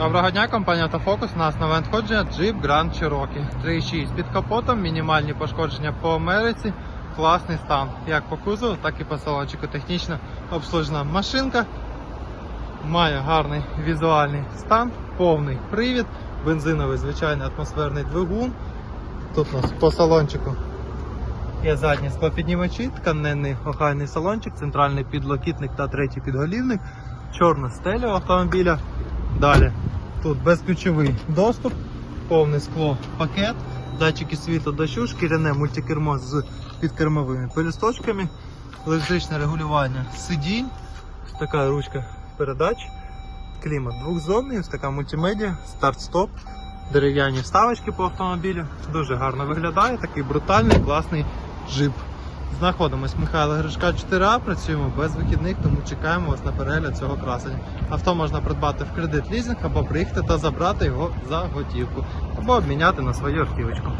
Доброго дня, компанія Автофокус. У нас нове надходження Jeep Grand Cherokee 3.6 під капотом, мінімальні пошкодження по Америці, класний стан. Як по кузову, так і по салончику. Технічно обслужена машинка. Має гарний візуальний стан, повний привід, бензиновий звичайний атмосферний двигун. Тут у нас по салончику є задні склопіднімачі, тканинний охайний салончик, центральний підлокітник та третій підголівник, чорна стеля автомобіля. Далі тут безключовий доступ, повне скло пакет, датчики світла дощу, шкіряне мультикермо з підкермовими пелюсточками, електричне регулювання сидінь, така ручка передач, клімат двохзонний, ось така мультимедіа, старт-стоп, дерев'яні вставочки по автомобілю. Дуже гарно виглядає, такий брутальний, класний джип. Знаходимось Михайла Гришка 4А, працюємо без вихідних, тому чекаємо вас на перегляд цього красення. Авто можна придбати в кредит лізинг або приїхати та забрати його за готівку, або обміняти на свою автівочку.